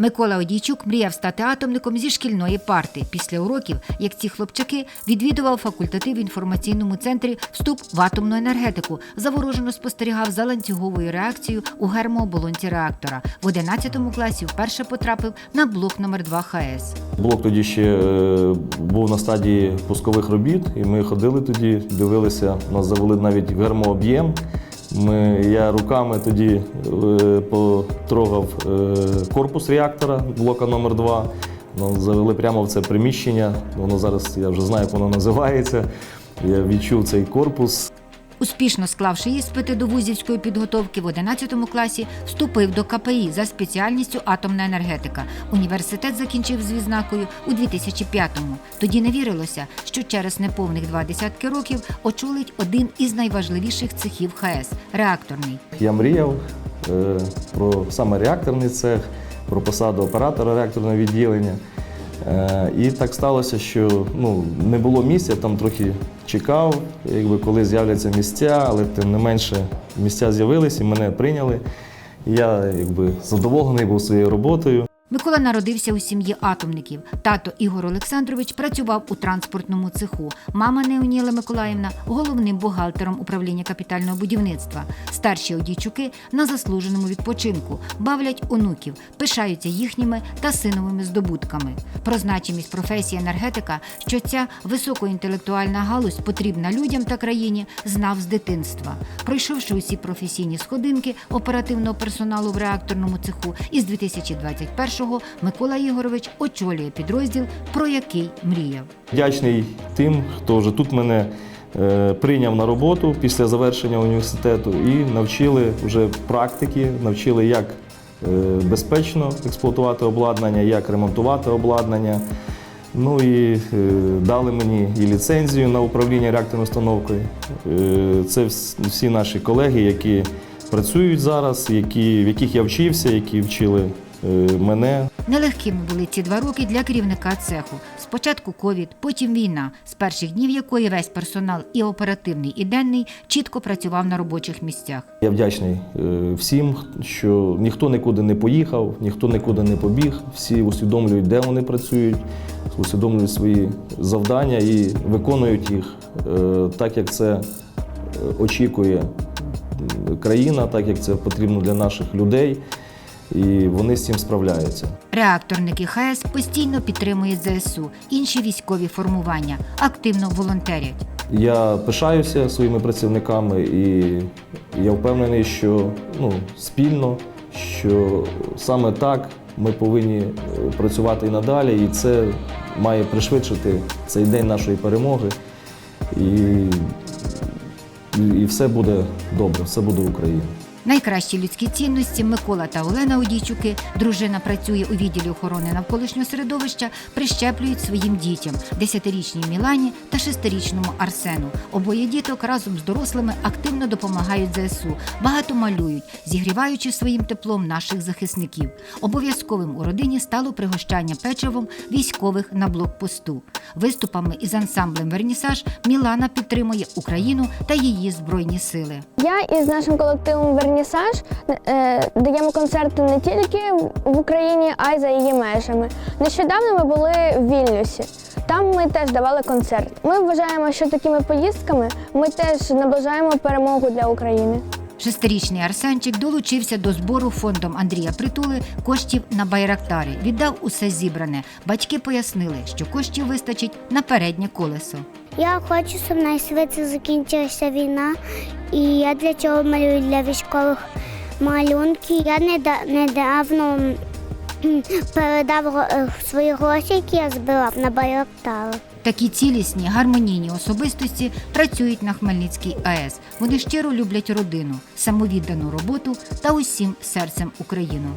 Микола Одійчук мріяв стати атомником зі шкільної парти. Після уроків, як ці хлопчаки, відвідував факультатив в інформаційному центрі вступ в атомну енергетику. Заворожено спостерігав за ланцюговою реакцією у гермооболонці реактора. В 11 класі вперше потрапив на блок номер 2 ХАЕС. Блок тоді ще е, був на стадії пускових робіт, і ми ходили тоді, дивилися, нас завели навіть в гермооб'єм. Ми, я руками тоді е, потрогав е, корпус реактора блока номер 2 ну, завели прямо в це приміщення. Воно зараз я вже знаю, як воно називається. Я відчув цей корпус. Успішно склавши іспити до вузівської підготовки в 11 класі, вступив до КПІ за спеціальністю атомна енергетика. Університет закінчив з відзнакою у 2005-му. Тоді не вірилося, що через неповних два десятки років очолить один із найважливіших цехів ХАЕС реакторний. Я мріяв е, про саме реакторний цех, про посаду оператора реакторного відділення. Е, і так сталося, що ну, не було місця, там трохи чекав, якби, коли з'являться місця, але тим не менше місця з'явились і мене прийняли. Я якби, задоволений був своєю роботою. Микола народився у сім'ї атомників. Тато Ігор Олександрович працював у транспортному цеху. Мама Неоніла Миколаївна головним бухгалтером управління капітального будівництва. Старші одійчуки на заслуженому відпочинку, бавлять онуків, пишаються їхніми та синовими здобутками. Про значимість професії енергетика, що ця високоінтелектуальна галузь потрібна людям та країні, знав з дитинства. Пройшовши усі професійні сходинки оперативного персоналу в реакторному цеху, із 2021-го Микола Ігорович очолює підрозділ, про який мріяв. Вдячний тим, хто вже тут мене е, прийняв на роботу після завершення університету і навчили вже практики, навчили, як е, безпечно експлуатувати обладнання, як ремонтувати обладнання. Ну і е, дали мені і ліцензію на управління реакторною установкою. Це всі наші колеги, які працюють зараз, які, в яких я вчився, які вчили мене. Нелегкими були ці два роки для керівника цеху. Спочатку ковід, потім війна, з перших днів якої весь персонал і оперативний, і денний чітко працював на робочих місцях. Я вдячний е, всім, що ніхто нікуди не поїхав, ніхто нікуди не побіг. Всі усвідомлюють, де вони працюють, усвідомлюють свої завдання і виконують їх е, так, як це е, очікує країна, так як це потрібно для наших людей. І вони з цим справляються. Реакторники ХАЕС постійно підтримують ЗСУ, інші військові формування, активно волонтерять. Я пишаюся своїми працівниками, і я впевнений, що ну, спільно, що саме так ми повинні е, працювати і надалі, і це має пришвидшити цей день нашої перемоги. І, і все буде добре, все буде Україна. Найкращі людські цінності Микола та Олена Одійчуки, дружина працює у відділі охорони навколишнього середовища, прищеплюють своїм дітям десятирічній Мілані та шестирічному Арсену. Обоє діток разом з дорослими активно допомагають ЗСУ, багато малюють, зігріваючи своїм теплом наших захисників. Обов'язковим у родині стало пригощання печивом військових на блокпосту. Виступами із ансамблем Вернісаж Мілана підтримує Україну та її збройні сили. Я із нашим колективом Вернісаж е, даємо концерти не тільки в Україні, а й за її межами. Нещодавно ми були в Вільнюсі. Там ми теж давали концерт. Ми вважаємо, що такими поїздками ми теж наближаємо перемогу для України. Шестирічний Арсенчик долучився до збору фондом Андрія Притули коштів на байрактарі. Віддав усе зібране. Батьки пояснили, що коштів вистачить на переднє колесо. Я хочу, щоб найшвидше закінчилася війна, і я для цього малюю для військових малюнки. Я недавно передав е, свої гроші, які я збирав на байрактари. Такі цілісні, гармонійні особистості працюють на Хмельницькій АЕС. Вони щиро люблять родину, самовіддану роботу та усім серцем Україну.